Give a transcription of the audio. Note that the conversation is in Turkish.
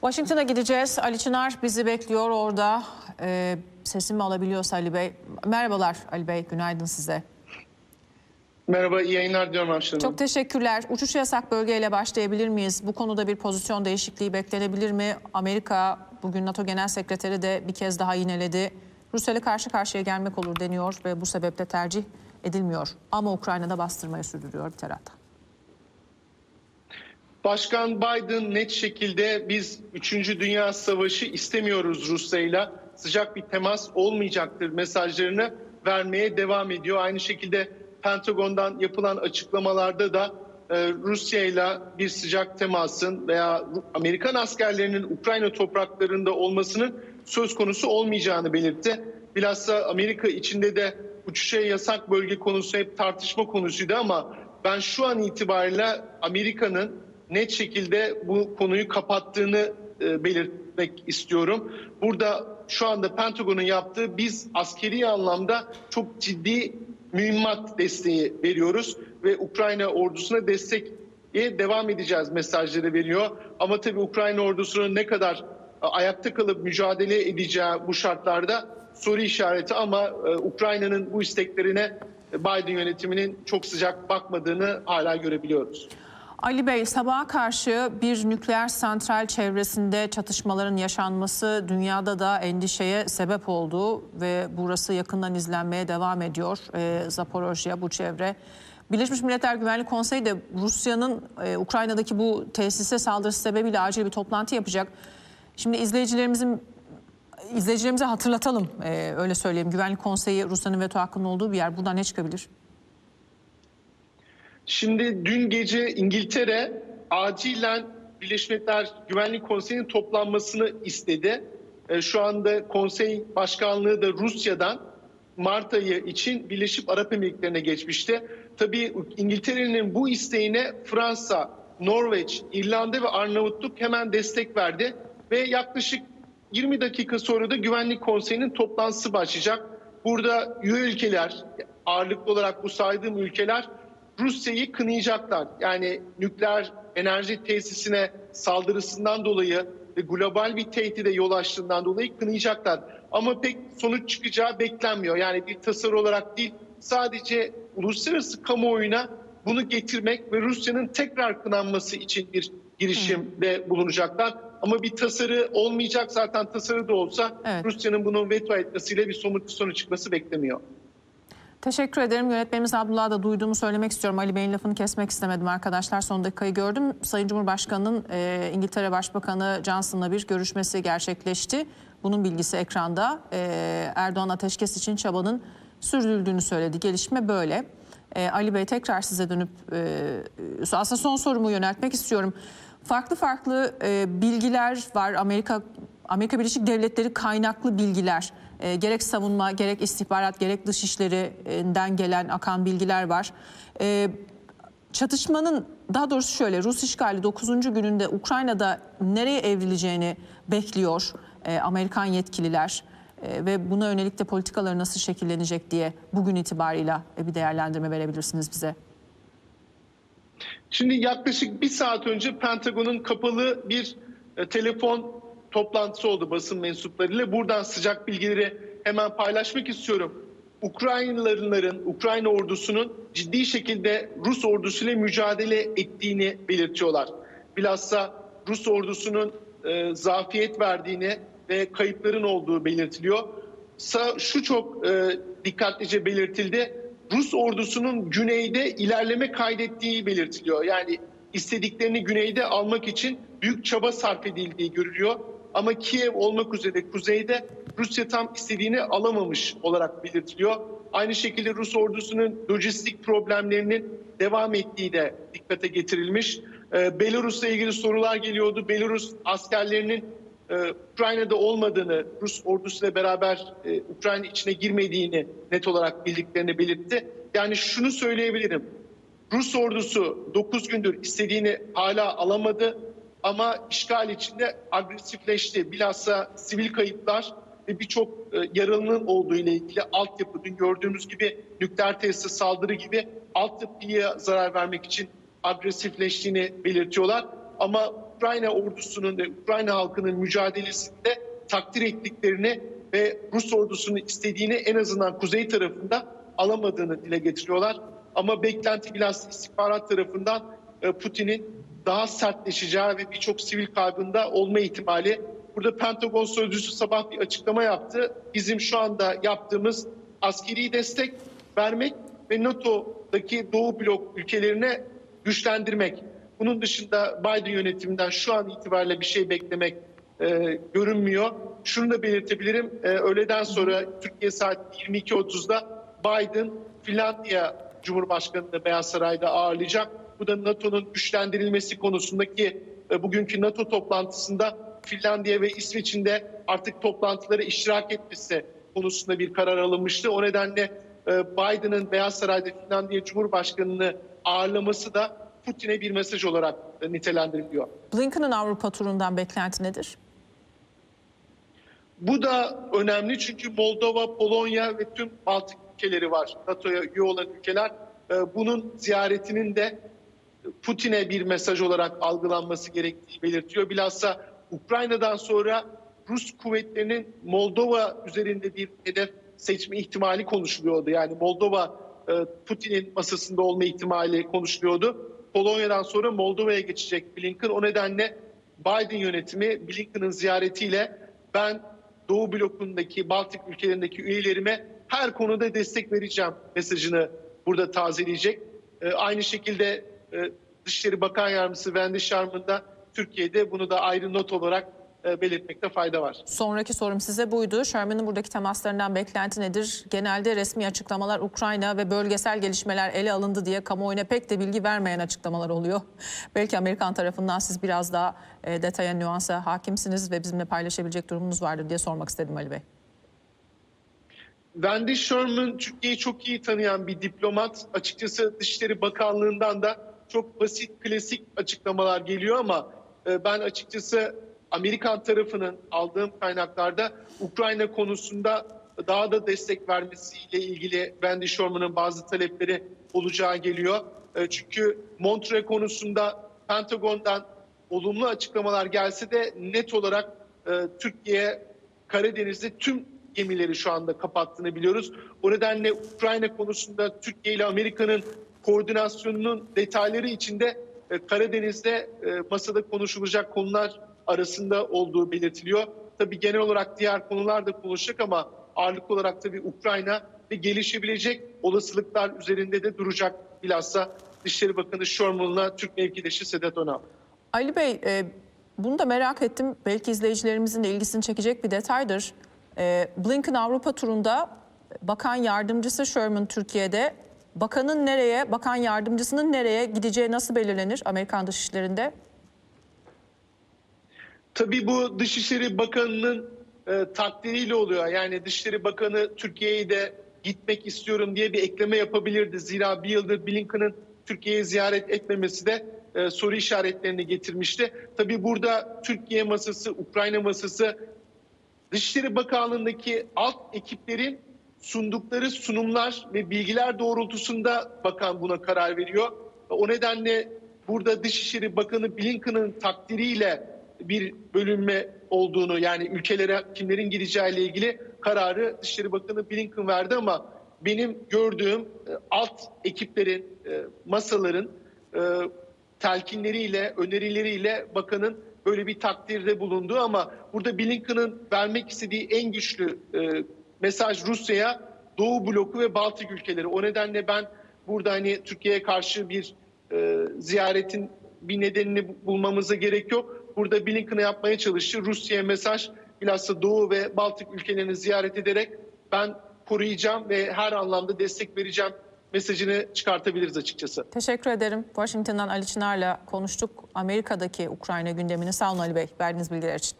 Washington'a gideceğiz. Ali Çınar bizi bekliyor orada. Ee, sesimi alabiliyorsa Ali Bey. Merhabalar Ali Bey, günaydın size. Merhaba, iyi yayınlar diyorum Avşar. Çok teşekkürler. Uçuş yasak bölgeyle başlayabilir miyiz? Bu konuda bir pozisyon değişikliği beklenebilir mi? Amerika, bugün NATO Genel Sekreteri de bir kez daha yineledi. Rusya ile karşı karşıya gelmek olur deniyor ve bu sebeple tercih edilmiyor. Ama Ukrayna'da bastırmayı sürdürüyor bir taraftan. Başkan Biden net şekilde biz 3. Dünya Savaşı istemiyoruz Rusya'yla. Sıcak bir temas olmayacaktır mesajlarını vermeye devam ediyor. Aynı şekilde Pentagon'dan yapılan açıklamalarda da e, Rusya'yla bir sıcak temasın veya Amerikan askerlerinin Ukrayna topraklarında olmasının söz konusu olmayacağını belirtti. Bilhassa Amerika içinde de uçuşa yasak bölge konusu hep tartışma konusuydu ama ben şu an itibariyle Amerika'nın net şekilde bu konuyu kapattığını e, belirtmek istiyorum. Burada şu anda Pentagon'un yaptığı biz askeri anlamda çok ciddi mühimmat desteği veriyoruz ve Ukrayna ordusuna destek devam edeceğiz mesajları veriyor. Ama tabii Ukrayna ordusunun ne kadar e, ayakta kalıp mücadele edeceği bu şartlarda soru işareti ama e, Ukrayna'nın bu isteklerine Biden yönetiminin çok sıcak bakmadığını hala görebiliyoruz. Ali Bey, sabaha karşı bir nükleer santral çevresinde çatışmaların yaşanması dünyada da endişeye sebep oldu ve burası yakından izlenmeye devam ediyor. Ee, Zaporojye bu çevre. Birleşmiş Milletler Güvenlik Konseyi de Rusya'nın e, Ukrayna'daki bu tesise saldırısı sebebiyle acil bir toplantı yapacak. Şimdi izleyicilerimizin izleyicilerimize hatırlatalım, e, öyle söyleyeyim. Güvenlik Konseyi Rusya'nın veto hakkının olduğu bir yer. Buradan ne çıkabilir? Şimdi dün gece İngiltere acilen Birleşmiş Milletler Güvenlik Konseyi'nin toplanmasını istedi. E, Şu anda konsey başkanlığı da Rusya'dan Mart ayı için Birleşik Arap Emirlikleri'ne geçmişti. Tabii İngiltere'nin bu isteğine Fransa, Norveç, İrlanda ve Arnavutluk hemen destek verdi ve yaklaşık 20 dakika sonra da Güvenlik Konseyi'nin toplantısı başlayacak. Burada üye ülkeler, ağırlıklı olarak bu saydığım ülkeler Rusya'yı kınayacaklar. Yani nükleer enerji tesisine saldırısından dolayı ve global bir tehdide yol açtığından dolayı kınayacaklar. Ama pek sonuç çıkacağı beklenmiyor. Yani bir tasarı olarak değil sadece uluslararası kamuoyuna bunu getirmek ve Rusya'nın tekrar kınanması için bir girişimde bulunacaklar. Ama bir tasarı olmayacak zaten tasarı da olsa Evet. Rusya'nın bunu veto etmesiyle bir somut sonuç çıkması beklemiyor. Teşekkür ederim. Yönetmenimiz Abdullah'a da duyduğumu söylemek istiyorum. Ali Bey'in lafını kesmek istemedim arkadaşlar. Son dakikayı gördüm. Sayın Cumhurbaşkanı'nın e, İngiltere Başbakanı Johnson'la bir görüşmesi gerçekleşti. Bunun bilgisi ekranda. E, Erdoğan ateşkes için çabanın sürdürüldüğünü söyledi. Gelişme böyle. E, Ali Bey tekrar size dönüp e, aslında son sorumu yöneltmek istiyorum. Farklı farklı e, bilgiler var. Amerika Amerika Birleşik Devletleri kaynaklı bilgiler. E, gerek savunma, gerek istihbarat, gerek dışişlerinden gelen akan bilgiler var. E, çatışmanın daha doğrusu şöyle Rus işgali 9. gününde Ukrayna'da nereye evrileceğini bekliyor e, Amerikan yetkililer. E, ve buna yönelik de politikaları nasıl şekillenecek diye bugün itibarıyla e, bir değerlendirme verebilirsiniz bize. Şimdi yaklaşık bir saat önce Pentagon'un kapalı bir e, telefon toplantısı oldu basın mensuplarıyla. Buradan sıcak bilgileri hemen paylaşmak istiyorum. Ukraynalıların, Ukrayna ordusunun ciddi şekilde Rus ordusuyla mücadele ettiğini belirtiyorlar. Bilhassa Rus ordusunun e, zafiyet verdiğini ve kayıpların olduğu belirtiliyor. Sa- Şu çok e, dikkatlice belirtildi. Rus ordusunun güneyde ilerleme kaydettiği belirtiliyor. Yani istediklerini güneyde almak için büyük çaba sarf edildiği görülüyor. Ama Kiev olmak üzere kuzeyde Rusya tam istediğini alamamış olarak belirtiliyor. Aynı şekilde Rus ordusunun lojistik problemlerinin devam ettiği de dikkate getirilmiş. Ee, Belarus'la ilgili sorular geliyordu. Belarus askerlerinin e, Ukrayna'da olmadığını, Rus ordusuyla beraber e, Ukrayna içine girmediğini net olarak bildiklerini belirtti. Yani şunu söyleyebilirim. Rus ordusu 9 gündür istediğini hala alamadı ama işgal içinde agresifleşti. Bilhassa sivil kayıplar ve birçok e, yaralının olduğu ile ilgili altyapı, dün gördüğümüz gibi nükleer tesise saldırı gibi altyapıya zarar vermek için agresifleştiğini belirtiyorlar. Ama Ukrayna ordusunun ve Ukrayna halkının mücadelesinde takdir ettiklerini ve Rus ordusunun istediğini en azından kuzey tarafında alamadığını dile getiriyorlar. Ama beklenti biraz istihbarat tarafından e, Putin'in daha sertleşeceği ve birçok sivil kaybında olma ihtimali. Burada Pentagon sözcüsü sabah bir açıklama yaptı. Bizim şu anda yaptığımız askeri destek vermek ve NATO'daki Doğu blok ülkelerine güçlendirmek. Bunun dışında Biden yönetiminden şu an itibariyle bir şey beklemek e, görünmüyor. Şunu da belirtebilirim. E, öğleden sonra Türkiye saat 22.30'da Biden Finlandiya Cumhurbaşkanı'nı Beyaz Saray'da ağırlayacak. Bu da NATO'nun güçlendirilmesi konusundaki e, bugünkü NATO toplantısında Finlandiya ve İsveç'in de artık toplantılara iştirak etmesi konusunda bir karar alınmıştı. O nedenle e, Biden'ın Beyaz Saray'da Finlandiya Cumhurbaşkanı'nı ağırlaması da Putin'e bir mesaj olarak e, nitelendiriliyor. Blinken'ın Avrupa turundan beklenti nedir? Bu da önemli çünkü Moldova, Polonya ve tüm Baltık ülkeleri var. NATO'ya üye olan ülkeler. Ee, Bunun ziyaretinin de Putin'e bir mesaj olarak algılanması gerektiği belirtiyor. Bilhassa Ukrayna'dan sonra Rus kuvvetlerinin Moldova üzerinde bir hedef seçme ihtimali konuşuluyordu. Yani Moldova e, Putin'in masasında olma ihtimali konuşuluyordu. Polonya'dan sonra Moldova'ya geçecek Blinken. O nedenle Biden yönetimi Blinken'ın ziyaretiyle ben Doğu blokundaki Baltık ülkelerindeki üyelerime her konuda destek vereceğim mesajını burada tazeleyecek. Ee, aynı şekilde e, Dışişleri Bakan Yardımcısı Wendy Sherman da Türkiye'de bunu da ayrı not olarak belirtmekte fayda var. Sonraki sorum size buydu. Sherman'ın buradaki temaslarından beklenti nedir? Genelde resmi açıklamalar Ukrayna ve bölgesel gelişmeler ele alındı diye kamuoyuna pek de bilgi vermeyen açıklamalar oluyor. Belki Amerikan tarafından siz biraz daha e, detaya, nüansa hakimsiniz ve bizimle paylaşabilecek durumunuz vardır diye sormak istedim Ali Bey. Wendy Sherman Türkiye'yi çok iyi tanıyan bir diplomat. Açıkçası Dışişleri Bakanlığı'ndan da çok basit, klasik açıklamalar geliyor ama e, ben açıkçası Amerikan tarafının aldığım kaynaklarda Ukrayna konusunda daha da destek vermesiyle ilgili Wendy Sherman'ın bazı talepleri olacağı geliyor. E, Çünkü Montre konusunda Pentagon'dan olumlu açıklamalar gelse de net olarak e, Türkiye Karadeniz'de tüm gemileri şu anda kapattığını biliyoruz. O nedenle Ukrayna konusunda Türkiye ile Amerika'nın koordinasyonunun detayları içinde e, Karadeniz'de masada konuşulacak konular arasında olduğu belirtiliyor. Tabii genel olarak diğer konular da konuşacak ama ağırlık olarak tabii Ukrayna ve gelişebilecek olasılıklar üzerinde de duracak bilhassa Dışişleri Bakanı Sherman'la Türk mevkidaşı Sedat Önal. Ali Bey, e, bunu da merak ettim. Belki izleyicilerimizin de ilgisini çekecek bir detaydır. E, Blinken Avrupa turunda bakan yardımcısı Sherman Türkiye'de. Bakanın nereye, bakan yardımcısının nereye gideceği nasıl belirlenir Amerikan Dışişleri'nde? Tabii bu Dışişleri Bakanı'nın e, takdiriyle oluyor. Yani Dışişleri Bakanı Türkiye'ye de gitmek istiyorum diye bir ekleme yapabilirdi. Zira bir yıldır Blinken'ın Türkiye'yi ziyaret etmemesi de e, soru işaretlerini getirmişti. Tabii burada Türkiye masası, Ukrayna masası Dışişleri Bakanlığı'ndaki alt ekiplerin sundukları sunumlar ve bilgiler doğrultusunda bakan buna karar veriyor. O nedenle burada Dışişleri Bakanı Blinken'ın takdiriyle bir bölünme olduğunu yani ülkelere kimlerin gideceğiyle ilgili kararı Dışişleri Bakanı Blinken verdi ama benim gördüğüm e, alt ekiplerin, e, masaların e, telkinleriyle, önerileriyle bakanın böyle bir takdirde bulunduğu ama burada Blinken'ın vermek istediği en güçlü mesaj Rusya'ya Doğu bloku ve Baltık ülkeleri. O nedenle ben burada hani Türkiye'ye karşı bir ziyaretin bir nedenini bulmamıza gerek yok. Burada Blinken'ı yapmaya çalıştı. Rusya'ya mesaj bilhassa Doğu ve Baltık ülkelerini ziyaret ederek ben koruyacağım ve her anlamda destek vereceğim mesajını çıkartabiliriz açıkçası. Teşekkür ederim. Washington'dan Ali Çınar'la konuştuk. Amerika'daki Ukrayna gündemini sağ olun Ali Bey verdiğiniz bilgiler için.